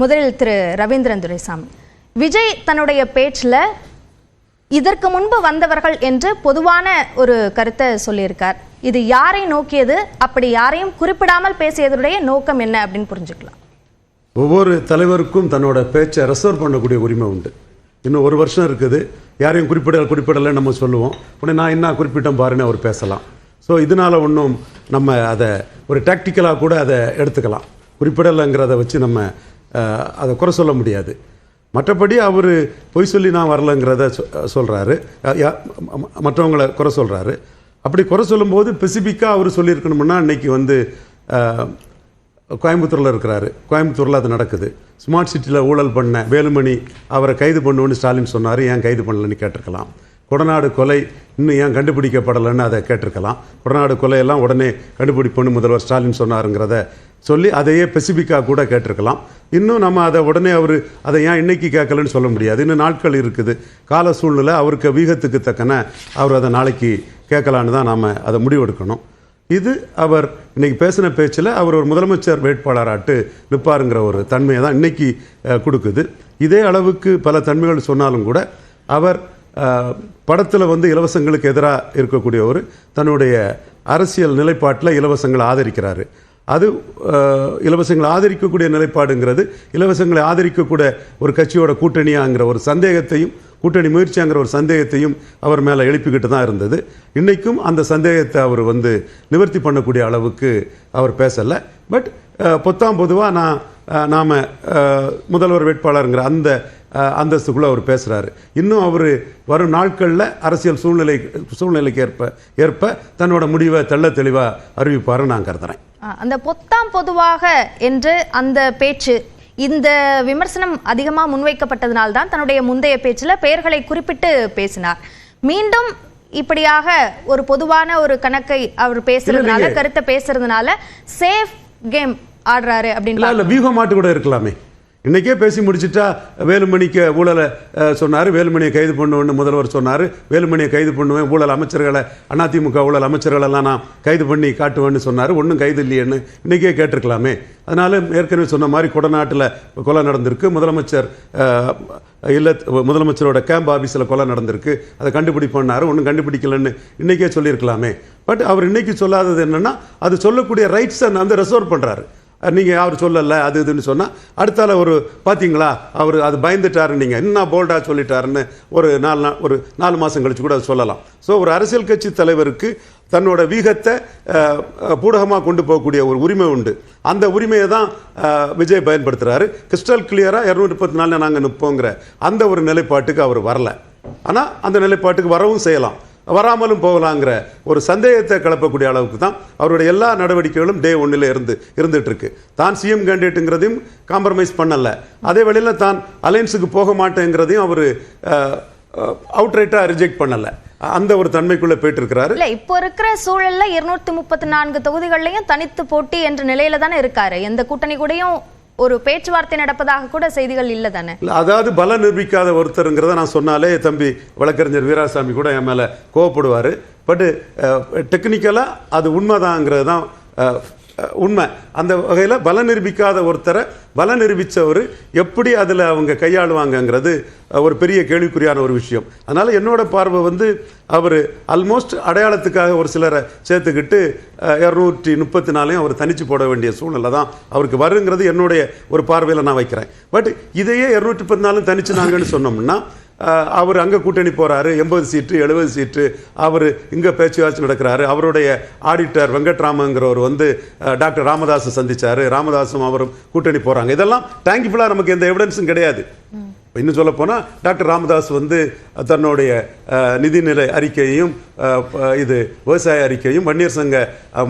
முதலில் திரு ரவீந்திரன் துரைசாமி. விஜய் தன்னுடைய பேச்சில் இதற்கு முன்பு வந்தவர்கள் என்று பொதுவான ஒரு கருத்தை சொல்லியிருக்கார். இது யாரை நோக்கியது அப்படி யாரையும் குறிப்பிடாமல் பேசியதனுடைய நோக்கம் என்ன அப்படின்னு புரிஞ்சுக்கலாம். ஒவ்வொரு தலைவருக்கும் தன்னோட பேச்சை ரெசர்வ் பண்ணக்கூடிய உரிமை உண்டு. இன்னும் ஒரு வருஷம் இருக்குது. யாரையும் குறிப்பிட குறிப்பிடலை நம்ம சொல்லுவோம். உடனே நான் என்ன குறிப்பிட்டேன் பாருன்னு அவர் பேசலாம். ஸோ இதனால ஒன்றும் நம்ம அதை ஒரு டாக்டிக்கலாக கூட அதை எடுத்துக்கலாம். குறிப்பிடலைங்கிறத வச்சு நம்ம அதை குறை சொல்ல முடியாது. மற்றபடி அவர் பொய் சொல்லி நான் வரலங்கிறத சொல்கிறாரு மற்றவங்களை குறை சொல்கிறாரு அப்படி குறை சொல்லும்போது ஸ்பெசிஃபிக்காக அவர் சொல்லியிருக்கணும்னா இன்னைக்கு வந்து கோயம்புத்தூரில் இருக்கிறாரு. கோயம்புத்தூரில் அது நடக்குது. ஸ்மார்ட் சிட்டியில் ஊழல் பண்ண வேலுமணி அவரை கைது பண்ணுவோன்னு ஸ்டாலின் சொன்னார். ஏன் கைது பண்ணலன்னு கேட்டிருக்கலாம். கொடநாடு கொலை இன்னும் ஏன் கண்டுபிடிக்கப்படலைன்னு அதை கேட்டிருக்கலாம். கொடநாடு கொலையெல்லாம் உடனே கண்டுபிடிப்போன்னு முதல்வர் ஸ்டாலின் சொன்னாருங்கிறத சொல்லி அதையே ஸ்பெசிஃபிக்காக கூட கேட்டிருக்கலாம். இன்னும் நம்ம அதை உடனே அவர் அதை ஏன் இன்னைக்கு கேட்கலன்னு சொல்ல முடியாது. இன்னும் நாட்கள் இருக்குது. கால சூழ்நிலை அவருக்கு வீகத்துக்கு தக்கன அவர் அதை நாளைக்கு கேட்கலான்னு தான் நாம் அதை முடிவெடுக்கணும். இது அவர் இன்னைக்கு பேசின பேச்சில் அவர் ஒரு முதலமைச்சர் வேட்பாளராட்டு நிற்பாருங்கிற ஒரு தன்மையை தான் இன்னைக்கு கொடுக்குது. இதே அளவுக்கு பல தன்மைகள் சொன்னாலும் கூட அவர் படத்தில் வந்து இலவசங்களுக்கு எதிராக இருக்கக்கூடியவர் தன்னுடைய அரசியல் நிலைப்பாட்டில் இலவசங்களை ஆதரிக்கிறாரு. அது இலவசங்களை ஆதரிக்கக்கூடிய நிலைப்பாடுங்கிறது. இலவசங்களை ஆதரிக்கக்கூடிய ஒரு கட்சியோட கூட்டணியாங்கிற ஒரு சந்தேகத்தையும் கூட்டணி முயற்சியாங்கிற ஒரு சந்தேகத்தையும் அவர் மேலே எழுப்பிக்கிட்டு தான் இருந்தது. இன்றைக்கும் அந்த சந்தேகத்தை அவர் வந்து நிவர்த்தி பண்ணக்கூடிய அளவுக்கு அவர் பேசலை. பட் பொத்தாம் பொதுவாக நான் நாம் முதல்வர் வேட்பாளருங்கிற அந்த அந்தஸ்துக்குள்ளே அவர் பேசுகிறாரு இன்னும் அவர் வரும் நாட்களில் அரசியல் சூழ்நிலை சூழ்நிலைக்கு ஏற்ப ஏற்ப தன்னோட முடிவை தெள்ள தெளிவாக அறிவிப்பாருன்னு நான் கருதுறேன். அந்த பொத்தாம் பொதுவாக என்று அந்த பேச்சு இந்த விமர்சனம் அதிகமாக முன்வைக்கப்பட்டதனால்தான் தன்னுடைய முந்தைய பேச்சில் பெயர்களை குறிப்பிட்டு பேசினார். மீண்டும் இப்படியாக ஒரு பொதுவான ஒரு கணக்கை அவர் பேசுறதுனால. கருத்தை பேசுறதுனால சேஃப் கேம் ஆடுறாரு அப்படின்னு இல்லை இல்லை வியூக மாட்டு கூட இருக்கலாமே. இன்றைக்கே பேசி முடிச்சிட்டா வேலுமணிக்கு ஊழலை சொன்னார். வேலுமணியை கைது பண்ணுவேன்னு முதல்வர் சொன்னார். வேலுமணியை கைது பண்ணுவேன் ஊழல் அமைச்சர்களை அதிமுக ஊழல் அமைச்சர்களெல்லாம் நான் கைது பண்ணி காட்டுவேன்னு சொன்னார். ஒன்றும் கைது இல்லையேன்னு இன்றைக்கே கேட்டிருக்கலாமே. அதனால் ஏற்கனவே சொன்ன மாதிரி கொடநாட்டில் கொலை நடந்திருக்கு. முதலமைச்சர் இல்லை இல்ல முதலமைச்சரோட கேம்ப் ஆஃபீஸில் கொலை நடந்திருக்கு. அதை கண்டுபிடிப்போன்னாரு. ஒன்றும் கண்டுபிடிக்கலன்னு இன்றைக்கே சொல்லியிருக்கலாமே. பட் அவர் இன்றைக்கி சொல்லாதது என்னென்னா அது சொல்லக்கூடிய ரைட்ஸை வந்து ரெசர்வ் பண்ணுறாரு நீங்கள் அவர் சொல்லலை அது இதுன்னு சொன்னால் அடுத்தால ஒரு பார்த்தீங்களா அவர் அது பயந்துட்டாரு நீங்கள் இன்னும் போல்டாக சொல்லிட்டாருன்னு ஒரு நாலு நாள் ஒரு நாலு மாதம் கழிச்சு கூட அது சொல்லலாம். ஸோ ஒரு அரசியல் கட்சி தலைவருக்கு தன்னோட வீகத்தை பூடகமாக கொண்டு போகக்கூடிய ஒரு உரிமை உண்டு. அந்த உரிமையை தான் விஜய் பயன்படுத்துகிறாரு கிறிஸ்டல் கிளியராக இரநூத்தி முப்பத்தி நாலில் நாங்கள் நிற்போங்கிற அந்த ஒரு நிலைப்பாட்டுக்கு அவர் வரலை. ஆனால் அந்த நிலைப்பாட்டுக்கு வரவும் செய்யலாம். வராமலும் போகலாங்கிற ஒரு சந்தேகத்தை கிளப்பக்கூடிய அளவுக்கு தான் அவருடைய எல்லா நடவடிக்கைகளும் டே ஒன்னில் இருந்து இருந்துகிட்ருக்கு தான் சிஎம் கேண்டிடேட்டுங்கிறதையும் காம்ப்ரமைஸ் பண்ணலை. அதே வழியில் தான் அலையன்ஸுக்கு போக மாட்டேங்கிறதையும் அவர் அவுட்ரைட்டாக ரிஜெக்ட் பண்ணலை. அந்த ஒரு தன்மைக்குள்ளே போயிட்டு இருக்கிறாரு இல்ல இப்போ இருக்கிற சூழல்ல இருநூத்தி முப்பத்தி நான்கு தொகுதிகள்லயும் தனித்து போட்டி என்ற நிலையில தானே இருக்காரு. எந்த கூட்டணி கூடயும் ஒரு பேச்சுவார்த்தை நடப்பதாக கூட செய்திகள் இல்ல தானே? அதாவது பல நிரூபிக்காத ஒருத்தருங்கிறத நான் சொன்னாலே தம்பி வழக்கறிஞர் வீராசாமி கூட என் மேலே கோவப்படுவார். பட்டு டெக்னிக்கலாக அது உண்மைதாங்கிறது தான் உண்மை. அந்த வகையில் பல நிரூபிக்காத ஒருத்தரை பல நிரூபித்தவர் எப்படி அதில் அவங்க கையாளுவாங்கங்கிறது ஒரு பெரிய கேள்விக்குறியான ஒரு விஷயம். அதனால் என்னோட பார்வை வந்து அவர் ஆல்மோஸ்ட் அடையாளத்துக்காக ஒரு சிலரை சேர்த்துக்கிட்டு இரநூற்றி முப்பத்தி நாலையும் அவர் தனிச்சு போட வேண்டிய சூழ்நிலை தான் அவருக்கு வருங்கிறது என்னுடைய ஒரு பார்வையில் நான் வைக்கிறேன். பட் இதையே இரநூற்றி முப்பத்தி நாலும் தனிச்சு நாங்கன்னு சொன்னோம்னா அவர் அங்கே கூட்டணி போகிறாரு எண்பது சீட்டு எழுபது சீட்டு. அவர் இங்கே பேச்சுவார்த்தை நடக்கிறாரு. அவருடைய ஆடிட்டர் வெங்கட்ராமங்கிறவர் வந்து டாக்டர் ராமதாஸை சந்திச்சாரு. ராமதாஸும் அவரும் கூட்டணி போகிறாங்க இதெல்லாம் தேங்க்ஃபுல்லாக நமக்கு எந்த எவிடன்ஸும் கிடையாது. இன்னும் சொல்ல போனால் டாக்டர் ராமதாஸ் வந்து தன்னுடைய நிதிநிலை அறிக்கையையும் இது விவசாய அறிக்கையும் வன்னியர் சங்க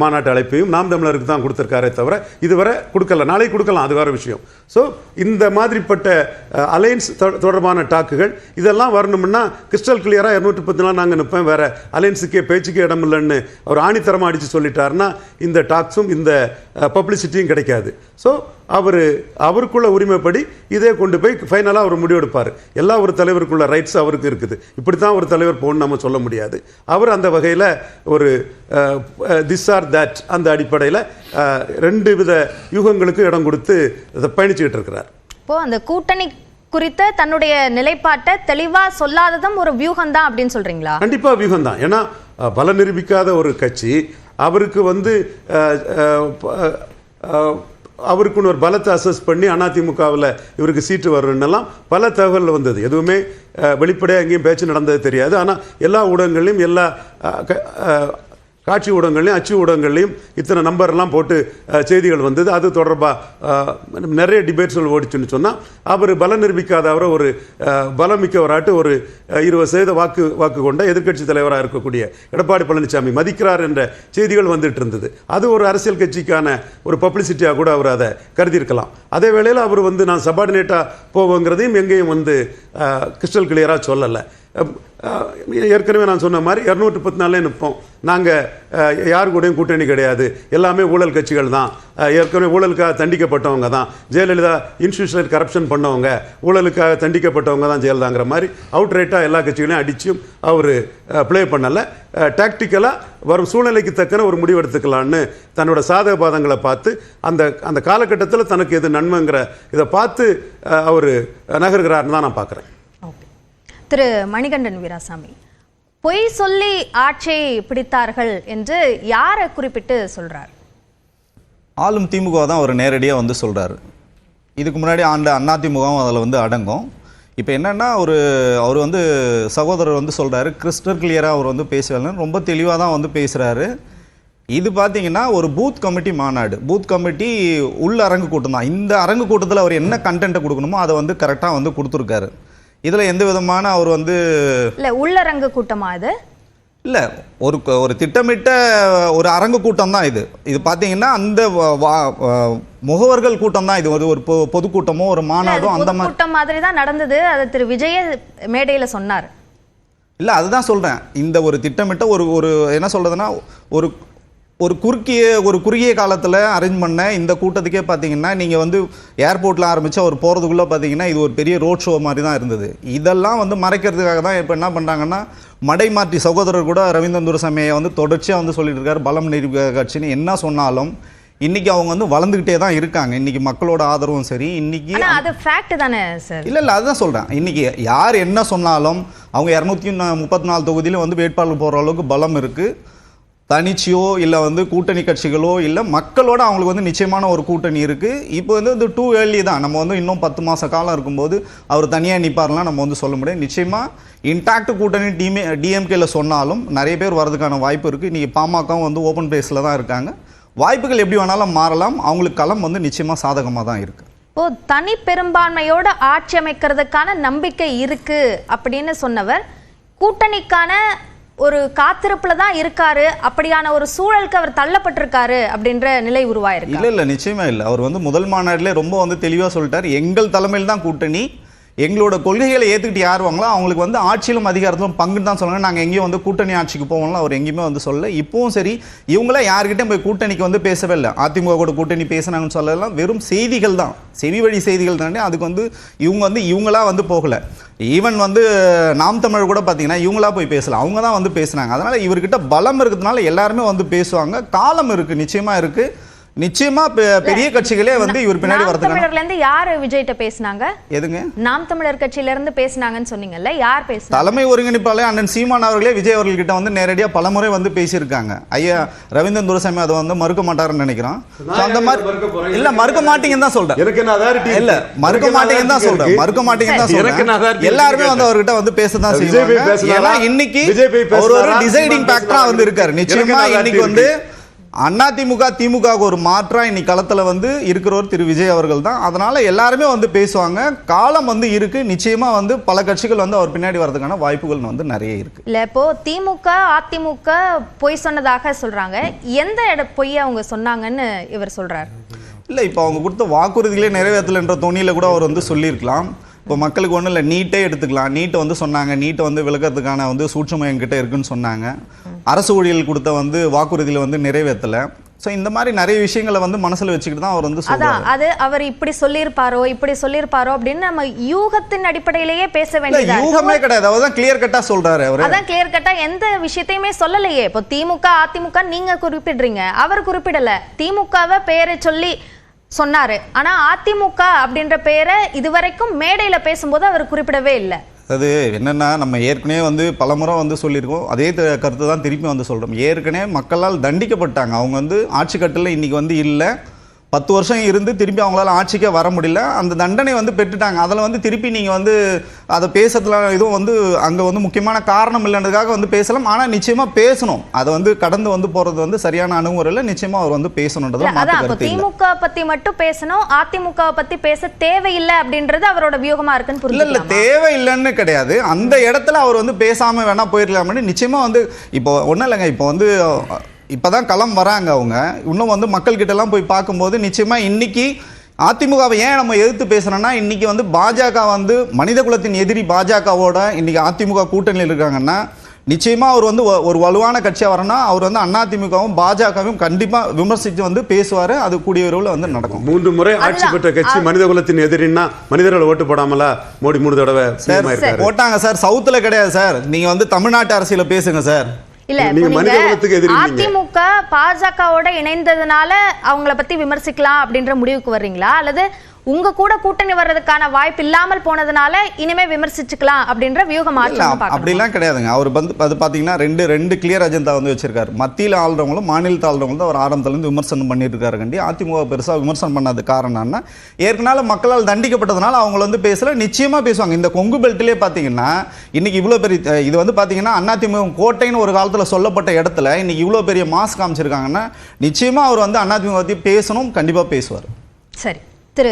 மாநாட்டு அழைப்பையும் நாம் தமிழருக்கு தான் கொடுத்துருக்காரே தவிர இதுவரை கொடுக்கல. நாளைக்கு கொடுக்கலாம். அது வேற விஷயம். ஸோ இந்த மாதிரிப்பட்ட அலையன்ஸ் தொடர்பான டாக்குகள் இதெல்லாம் வரணும்னா கிறிஸ்டல் கிளியராக இரநூற்றி பத்து நாள் நாங்கள் நிற்பேன் வேறு அலையன்ஸுக்கே பேச்சுக்கே இடம் இல்லைன்னு அவர் ஆணித்தரமாக அடித்து சொல்லிட்டாருன்னா இந்த டாக்ஸும் இந்த பப்ளிசிட்டியும் கிடைக்காது. ஸோ அவர் அவருக்குள்ள உரிமைப்படி இதே கொண்டு போய் ஃபைனலாக அவர் முடிவெடுப்பார். எல்லா ஒரு தலைவருக்குள்ள ரைட்ஸ் அவருக்கு இருக்குது. இப்படி தான் ஒரு தலைவர் போகணும்னு நம்ம சொல்ல முடியாது. அவர் அந்த வகையில் ஒரு திஸ் ஆர் தட் அந்த அடிப்படையில் ரெண்டு வித யூகங்களுக்கு இடம் கொடுத்து அதை பயணிச்சுக்கிட்டு இருக்கிறார். இப்போ அந்த கூட்டணி குறித்த தன்னுடைய நிலைப்பாட்டை தெளிவா சொல்லாததும் ஒரு வியூகம் தான் அப்படின்னு சொல்றீங்களா? கண்டிப்பா வியூகம் தான் ஏன்னா பல நிரூபிக்காத ஒரு கட்சி அவருக்கு வந்து அவருக்குன்னு ஒரு பலத்தை அசஸ் பண்ணி அதிமுகவில் இவருக்கு சீட்டு வரணுன்னெல்லாம் பல தகவல் வந்தது. எதுவுமே வெளிப்படையாக எங்கேயும் பேச்சு நடந்தது தெரியாது. ஆனால் எல்லா ஊடகங்கள்லையும் எல்லா க- காட்சி ஊடகங்கள்லையும் அச்சு ஊடகங்கள்லையும் இத்தனை நம்பர்லாம் போட்டு செய்திகள் வந்தது. அது தொடர்பாக நிறைய டிபேட்ஸ்கள் ஓடிச்சுன்னு சொன்னால் அவர் பலம் நிரூபிக்காத அவரை ஒரு பலமிக்கவராட்டு ஒரு இருபது சதவீத வாக்கு வாக்கு கொண்ட எதிர்க்கட்சி தலைவராக இருக்கக்கூடிய எடப்பாடி பழனிசாமி மதிக்கிறார் என்ற செய்திகள் வந்துட்டு இருந்தது. அது ஒரு அரசியல் கட்சிக்கான ஒரு பப்ளிசிட்டியாக கூட அவர் அதை கருதியிருக்கலாம். அதே வேளையில் அவர் வந்து நான் சபார்டினேட்டாக போவோங்கிறதையும் எங்கேயும் வந்து கிறிஸ்டல் கிளியராக சொல்லலை. ஏற்கனவே நான் சொன்ன மாதிரி இரநூற்றி பத்து நாளில் நிற்போம் நாங்கள் யார் கூடயும் கூட்டணி கிடையாது. எல்லாமே ஊழல் கட்சிகள் தான். ஏற்கனவே ஊழலுக்காக தண்டிக்கப்பட்டவங்க தான். ஜெயலலிதா இன்ஸ்டியூஷனல் கரப்ஷன் பண்ணவங்க ஊழலுக்காக தண்டிக்கப்பட்டவங்க தான் ஜெயலலிதாங்கிற மாதிரி அவுட்ரைட்டாக எல்லா கட்சிகளையும் அடிச்சும் அவர் ப்ளே பண்ணலை. டாக்டிக்கலாக வரும் சூழ்நிலைக்கு தக்கன ஒரு முடிவெடுத்துக்கலான்னு தன்னோட சாதக பாதங்களை பார்த்து அந்த அந்த காலகட்டத்தில் தனக்கு எது நன்மைங்கிற இதை பார்த்து அவர் நகர்கிறாருன்னு தான் நான் பார்க்குறேன். திரு மணிகண்டன் வீராசாமி. பொய் சொல்லி ஆட்சியை பிடித்தார்கள் என்று யாரை குறிப்பிட்டு சொல்றார்? ஆளும் திமுக தான் அவர் நேரடியாக வந்து சொல்கிறாரு இதுக்கு முன்னாடி ஆண்ட அதிமுகவும் அதில் வந்து அடங்கும். இப்போ என்னென்னா ஒரு அவர் வந்து சகோதரர் வந்து சொல்கிறாரு கிறிஸ்டர் கிளியராக அவர் வந்து பேசுவாருன்னு ரொம்ப தெளிவாக தான் வந்து பேசுகிறாரு இது பார்த்தீங்கன்னா ஒரு பூத் கமிட்டி மாநாடு. பூத் கமிட்டி உள்ள அரங்கு கூட்டம் தான். இந்த அரங்கு கூட்டத்தில் அவர் என்ன கண்டென்ட்டை கொடுக்கணுமோ அதை வந்து கரெக்டாக வந்து கொடுத்துருக்காரு. இதில் எந்த விதமான அவர் வந்து இல்ல உள்ளரங்கு கூட்டமா இது? இல்லை ஒரு ஒரு திட்டமிட்ட ஒரு அரங்கு கூட்டம் தான் இது. இது பார்த்தீங்கன்னா அந்த முகவர்கள் கூட்டம் தான் இது. ஒரு ஒரு பொதுக்கூட்டமோ ஒரு மாநாடும் அந்த மாதிரி பொதுக்கூட்டம் மாதிரி தான் நடந்தது. அதை திரு விஜய மேடையில சொன்னார். இல்லை அதுதான் சொல்கிறேன் இந்த ஒரு திட்டமிட்ட ஒரு ஒரு என்ன சொல்கிறதுனா ஒரு ஒரு குறுக்கிய ஒரு குறுகிய காலத்தில் அரேஞ்ச் பண்ண இந்த கூட்டத்துக்கே பார்த்தீங்கன்னா நீங்கள் வந்து ஏர்போர்ட்டில் ஆரம்பித்து அவர் போகிறதுக்குள்ளே பார்த்தீங்கன்னா இது ஒரு பெரிய ரோட் ஷோ மாதிரி தான் இருந்தது. இதெல்லாம் வந்து மறைக்கிறதுக்காக தான் இப்போ என்ன பண்ணுறாங்கன்னா மடை மாற்றி சகோதரர் கூட ரவீந்திரன் துரசாமியை வந்து தொடர்ச்சியாக வந்து சொல்லிட்டு இருக்காரு. பலம் நிரூபிக்க கட்சின்னு என்ன சொன்னாலும் இன்னைக்கு அவங்க வந்து வளர்ந்துக்கிட்டே தான் இருக்காங்க. இன்னைக்கு மக்களோட ஆதரவும் சரி இன்னைக்கு அது ஃபேக்ட் தானே சார் இல்ல இல்ல அதுதான் சொல்றேன். இன்னைக்கு யார் என்ன சொன்னாலும் அவங்க இரநூத்தி முப்பத்தி நாலு தொகுதியிலும் வந்து வேட்பாளர் போற அளவுக்கு பலம் இருக்கு. தனிச்சியோ இல்லை வந்து கூட்டணி கட்சிகளோ இல்லை மக்களோட அவங்களுக்கு வந்து நிச்சயமான ஒரு கூட்டணி இருக்குது இப்போ வந்து இந்த டூ ஏர்லி தான். நம்ம வந்து இன்னும் பத்து மாத காலம் இருக்கும்போது அவர் தனியாக நிற்பார்லாம் நம்ம வந்து சொல்ல முடியாது. நிச்சயமாக இன்டாக்ட் கூட்டணி டிமே டிஎம்கேல சொன்னாலும் நிறைய பேர் வரதுக்கான வாய்ப்பு இருக்குது இன்றைக்கி பாமகவும் வந்து ஓப்பன் பேஸில் தான் இருக்காங்க. வாய்ப்புகள் எப்படி வேணாலும் மாறலாம். அவங்களுக்கு களம் வந்து நிச்சயமாக சாதகமாக தான் இருக்குது ஓ தனி பெரும்பான்மையோட ஆட்சி அமைக்கிறதுக்கான நம்பிக்கை இருக்கு அப்படின்னு சொன்னவர். கூட்டணிக்கான ஒரு காத்திருப்புல தான் இருக்காரு. அப்படியான ஒரு சூழலுக்கு அவர் தள்ளப்பட்டிருக்காரு அப்படின்ற நிலை உருவாயிருக்கு? இல்ல இல்ல நிச்சயமா இல்ல. அவர் வந்து முதல் மாநாட்டிலே ரொம்ப வந்து தெளிவா சொல்லிட்டார். எங்கள் தலைமையில் தான் கூட்டணி. எங்களோட கொள்கைகளை ஏற்றுக்கிட்டு யார் வாங்கலாம் அவங்களுக்கு வந்து ஆட்சியிலும் அதிகாரத்திலும் பங்குன்னு தான் சொல்லுங்கள் நாங்கள் எங்கேயும் வந்து கூட்டணி ஆட்சிக்கு போவோம்லாம் அவர் எங்கேயுமே வந்து சொல்லல. இப்பவும் சரி இவங்களாம் யார்கிட்டயும் போய் கூட்டணிக்கு வந்து பேசவே இல்லை. அதிமுக கூட கூட்டணி பேசினாங்கன்னு சொல்லலாம். வெறும் செய்திகள் தான். செவி வழி செய்திகள் தானே அதுக்கு வந்து இவங்க வந்து இவங்களா வந்து போகலை. ஈவன் வந்து நாம் தமிழ் கூட பார்த்தீங்கன்னா இவங்களா போய் பேசலாம் அவங்க தான் வந்து பேசுனாங்க. அதனால் இவர்கிட்ட பலம் இருக்கிறதுனால எல்லாருமே வந்து பேசுவாங்க. காலம் இருக்குது நிச்சயமாக இருக்குது நிச்சயமா பெரிய கட்சிகளே வந்து இவர் பின்னாடி நாம் வரதுக்கான தமிழர்ல இருந்து யாரு விஜய்கிட்ட பேசுனாங்க எதுங்க நாம் தமிழர் கட்சியில இருந்து பேசுனாங்கன்னு சொன்னீங்கல்ல யார் பேசுனாங்க தலைமை ஒருங்கிணைப்பாளர் அண்ணன் சீமான் அவர்களே விஜய் அவர்கள்கிட்ட வந்து நேரடியா பலமுறை வந்து பேசியிருக்காங்க ஐயா ரவீந்திரன் துரசாமி அதை வந்து மறுக்க மாட்டாருன்னு நினைக்கிறோம் அந்த. மாதிரி இல்ல மறுக்க மாட்டீங்கன்னு தான் சொல்றேன் எனக்கு இல்ல? மறுக்க மாட்டீங்கன்னு தான் சொல்றேன்? மறுக்க மாட்டீங்கன்னு தான் சொல்றேன் எல்லாருமே? வந்து அவர்கிட்ட வந்து பேசதான் விஜய் போய் செய்வாங்க? ஏன்னா இன்னைக்கு ஒரு டிசைடிங் ஃபேக்டரா வந்து? இருக்காரு நிச்சயமா இன்னைக்கு வந்து? அதிமுக திமுக ஒரு மாற்றா இன்னைக்கு களத்துல வந்து இருக்கிறவர் திரு. விஜய் அவர்கள் தான் அதனால எல்லாருமே வந்து பேசுவாங்க. காலம் வந்து இருக்கு. நிச்சயமா வந்து பல கட்சிகள் வந்து அவர் பின்னாடி வரதுக்கான வாய்ப்புகள் வந்து நிறைய இருக்கு. இல்ல இப்போ திமுக அதிமுக பொய் சொன்னதாக சொல்றாங்க. எந்த இட பொய் அவங்க சொன்னாங்கன்னு இவர் சொல்றாரு? இல்லை இப்போ அவங்க கொடுத்த வாக்குறுதிகளே நிறைவேற்றலைன்ற தொனியில் கூட அவர் வந்து சொல்லியிருக்கலாம். இப்போ மக்களுக்கு ஒன்றும் இல்லை நீட்டே எடுத்துக்கலாம். நீட்டை வந்து சொன்னாங்க நீட்டை வந்து விளக்கறதுக்கான வந்து சூட்சமம் என்கிட்ட இருக்குன்னு சொன்னாங்க. அரசு ஊழியர்கள் கொடுத்த வந்து வாக்குறுதியில் வந்து நிறைவேற்றலை. ஸோ இந்த மாதிரி நிறைய விஷயங்களை வந்து மனசில் வச்சுக்கிட்டு தான் அவர் வந்து அதான் அது அவர் இப்படி சொல்லியிருப்பாரோ இப்படி சொல்லியிருப்பாரோ அப்படின்னு நம்ம யூகத்தின் அடிப்படையிலேயே பேச வேண்டியதா. யூகமே கிடையாது. அவர் தான் கிளியர் கட்டாக சொல்கிறாரு அவர். அதான் கிளியர் கட்டா எந்த விஷயத்தையுமே சொல்லலையே. இப்போ திமுக அதிமுக நீங்க குறிப்பிடுறீங்க. அவர் குறிப்பிடல. திமுகவை பெயரை சொல்லி சொன்னாரு. ஆனா அதிமுக அப்படின்ற பெயரை இதுவரைக்கும் மேடையில பேசும்போது அவர் குறிப்பிடவே இல்லை. அது என்னென்னா நம்ம ஏற்கனவே வந்து பலமுறை வந்து சொல்லியிருக்கோம். அதே த- கருத்து தான் திருப்பி வந்து சொல்கிறோம் ஏற்கனவே மக்களால் தண்டிக்கப்பட்டாங்க. அவங்க வந்து ஆட்சி கட்டில் இன்றைக்கி வந்து இல்லை. பத்து வருஷம் இருந்து திருப்பி அவங்களால ஆட்சிக்கே வர முடியல. அந்த தண்டனை வந்து பெற்றுட்டாங்க. அதில் வந்து திருப்பி நீங்கள் வந்து அதை பேசுறதுல எதுவும் வந்து அங்கே வந்து முக்கியமான காரணம் இல்லைன்றதுக்காக வந்து பேசலாம். ஆனால் நிச்சயமாக பேசணும். அதை வந்து கடந்து வந்து போகிறது வந்து சரியான அணுகுமுறையில் நிச்சயமாக அவர் வந்து பேசணுன்றது அதான். திமுக பத்தி மட்டும் பேசணும். அதிமுக பத்தி பேச தேவையில்லை அப்படின்றது அவரோட வியூகமா இருக்குன்னு இல்ல இல்ல. தேவையில்லைன்னு கிடையாது. அந்த இடத்துல அவர் வந்து பேசாம வேணா போயிடலாம்னு நிச்சயமா வந்து இப்போ ஒன்றும் இல்லைங்க. இப்போ வந்து இப்பதான் களம் வராங்க அவங்க. இன்னும் வந்து மக்கள் கிட்ட எல்லாம் போய் பார்க்கும்போது நிச்சயமா இன்னைக்கு அதிமுகவை ஏன் நம்ம எதிர்த்து பேசுறோம்னா இன்னைக்கு வந்து பாஜக வந்து மனித குலத்தின் எதிரி பாஜகவோட இன்னைக்கு அதிமுக கூட்டணியில் இருக்காங்கன்னா நிச்சயமா அவர் வந்து ஒரு வலுவான கட்சியா வரணும்னா அவர் வந்து அதிமுகவும் பாஜகவும் கண்டிப்பா விமர்சித்து வந்து பேசுவாரு. அது கூடிய விரைவில் வந்து நடக்கும். மூன்று முறை ஆட்சி. பெற்ற கட்சி மனித குலத்தின் எதிரின்னா மனிதர்கள் ஓட்டு போடாமலா மோடி மூணு தடவை போட்டாங்க சார். சவுத்துல கிடையாது சார். நீங்க வந்து தமிழ்நாட்டு அரசியல பேசுங்க சார். இல்ல. அதிமுக பாஜகவோட இணைந்ததுனால அவங்கள பத்தி விமர்சிக்கலாம் அப்படின்ற முடிவுக்கு வர்றீங்களா அல்லது உங்க கூட கூட்டணி வர்றதுக்கான வாய்ப்பு இல்லாமல் போனதுனால இனிமே விமர்சிச்சுக்கலாம் அப்படின்ற வியூகம் அப்படிலாம் கிடையாதுங்க. அவர் வந்து அது பார்த்தீங்கன்னா ரெண்டு ரெண்டு கிளியர் அஜெண்டா வந்து வச்சிருக்காரு. மத்தியில் ஆளுறவங்களும் மாநிலத்தில் ஆளுறவங்களும் அவர் ஆரம்பத்துலேருந்து விமர்சனம் பண்ணிட்டு இருக்காரு கண்டி. அதிமுக பெருசாக விமர்சனம் பண்ணது காரணம் என்ன? ஏற்கனவே மக்களால் தண்டிக்கப்பட்டதுனால அவங்க வந்து பேசல நிச்சயமா பேசுவாங்க. இந்த கொங்கு பெல்ட்லேயே பார்த்தீங்கன்னா இன்னைக்கு இவ்வளோ பெரிய இது வந்து பார்த்தீங்கன்னா அதிமுக கோட்டைன்னு ஒரு காலத்தில் சொல்லப்பட்ட இடத்துல இன்னைக்கு இவ்வளோ பெரிய மாஸ் காமிச்சிருக்காங்கன்னா நிச்சயமா அவர் வந்து அதிமுக பற்றி பேசணும் கண்டிப்பாக பேசுவார். சரி.